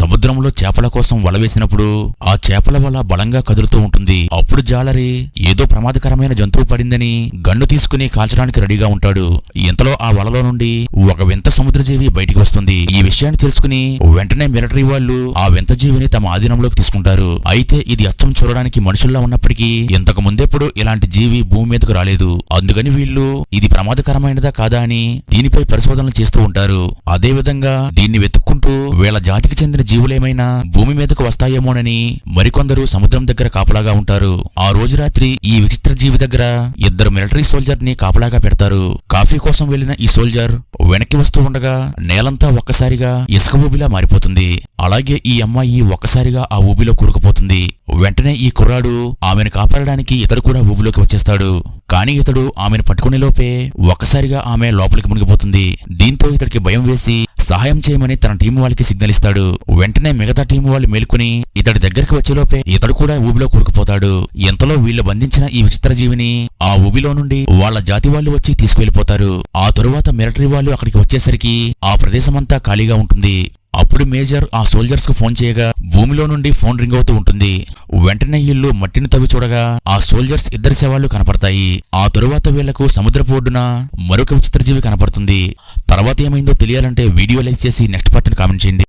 సముద్రంలో చేపల కోసం వల వేసినప్పుడు ఆ చేపల వల బలంగా కదులుతూ ఉంటుంది. అప్పుడు జాలరి ఏదో ప్రమాదకరమైన జంతువు పడిందని గన్ను తీసుకుని కాల్చడానికి రెడీగా ఉంటాడు. ఇంతలో ఆ వలలో నుండి ఒక వింత సముద్రజీవి బయటికి వస్తుంది. ఈ విషయాన్ని తెలుసుకుని వెంటనే మిలిటరీ వాళ్ళు ఆ వింత జీవిని తమ ఆధీనంలోకి తీసుకుంటారు. అయితే ఇది అచ్చం చూడడానికి మనుషుల్లో ఉన్నప్పటికీ ఇంతకు ముందెప్పుడు ఇలాంటి జీవి భూమి మీదకు రాలేదు. అందుకని వీళ్ళు ఇది ప్రమాదకరమైనదా కాదా అని దీనిపై పరిశోధనలు చేస్తూ ఉంటారు. అదే విధంగా దీన్ని వెతుక్కుంటూ వీళ్ళ జాతికి చెందిన జీవులేమైనా భూమి మీదకు వస్తాయేమోనని మరికొందరు సముద్రం దగ్గర కాపలాగా ఉంటారు. ఆ రోజు రాత్రి ఈ విచిత్ర జీవి దగ్గర ఇద్దరు మిలిటరీ సోల్జర్ని కాపలాగా పెడతారు. కాఫీ కోసం వెళ్ళిన ఈ సోల్జర్ వెనక్కి వస్తూ ఉండగా నేలంతా ఒక్కసారిగా ఇసుక ఊబిలా మారిపోతుంది. అలాగే ఈ అమ్మాయి ఒక్కసారిగా ఆ ఊబిలో కూరుకుపోతుంది. వెంటనే ఈ కుర్రాడు ఆమెను కాపాడడానికి ఇతడు కూడా ఊబిలోకి వచ్చేస్తాడు. కానీ ఇతడు ఆమెను పట్టుకునే లోపే ఒక్కసారిగా ఆమె లోపలికి మునిగిపోతుంది. దీంతో ఇతడికి భయం వేసి సహాయం చేయమని తన టీం వాళ్ళకి సిగ్నల్ ఇస్తాడు. వెంటనే మిగతా టీం వాళ్ళు మేల్కొని ఇతడి దగ్గరికి వచ్చేలోపే ఇతడు కూడా ఊబిలో కూరుకుపోతాడు. ఎంతలో వీళ్ళు బంధించిన ఈ విచిత్ర జీవిని ఆ ఊబిలో నుండి వాళ్ళ జాతి వాళ్ళు వచ్చి తీసుకువెళ్ళిపోతారు ఆ తరువాత మిలిటరీ వాళ్ళు అక్కడికి వచ్చేసరికి ఆ ప్రదేశమంతా ఖాళీగా ఉంటుంది. అప్పుడు మేజర్ ఆ సోల్జర్స్కు ఫోన్ చేయగా భూమిలో నుండి ఫోన్ రింగ్ అవుతూ ఉంటుంది. వెంటనే ఇల్లు మట్టిని తవ్వి చూడగా ఆ సోల్జర్స్ ఇద్దరు శవాలు కనపడతాయి. ఆ తరువాత వీళ్ళకు సముద్రపు ఒడ్డున మరొక విచిత్రజీవి కనపడుతుంది. తర్వాత ఏమైందో తెలియాలంటే వీడియో లైక్ చేసి నెక్స్ట్ పార్టీని కామెంట్ చేయండి.